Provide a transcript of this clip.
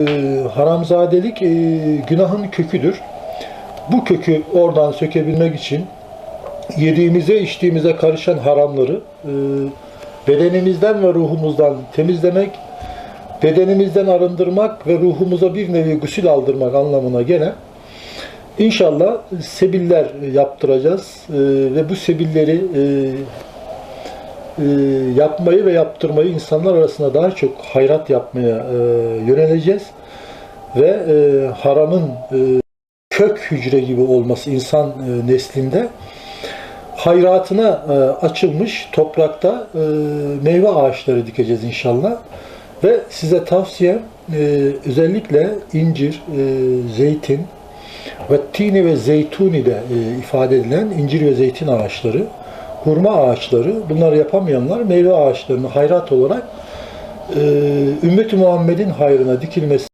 Ee, haramzadelik e, günahın köküdür. Bu kökü oradan sökebilmek için yediğimize içtiğimize karışan haramları e, bedenimizden ve ruhumuzdan temizlemek, bedenimizden arındırmak ve ruhumuza bir nevi gusül aldırmak anlamına gelen İnşallah sebiller yaptıracağız e, ve bu sebilleri e, e, yapmayı ve yaptırmayı insanlar arasında daha çok hayrat yapmaya e, yöneleceğiz. Ve e, haramın kök hücre gibi olması insan neslinde hayratına açılmış toprakta meyve ağaçları dikeceğiz inşallah. Ve size tavsiyem e, özellikle incir, zeytin, ve tini ve zeytuni de ifade edilen incir ve zeytin ağaçları, hurma ağaçları, bunları yapamayanlar meyve ağaçlarını hayrat olarak e, Ümmet-i Muhammed'in hayrına dikilmesi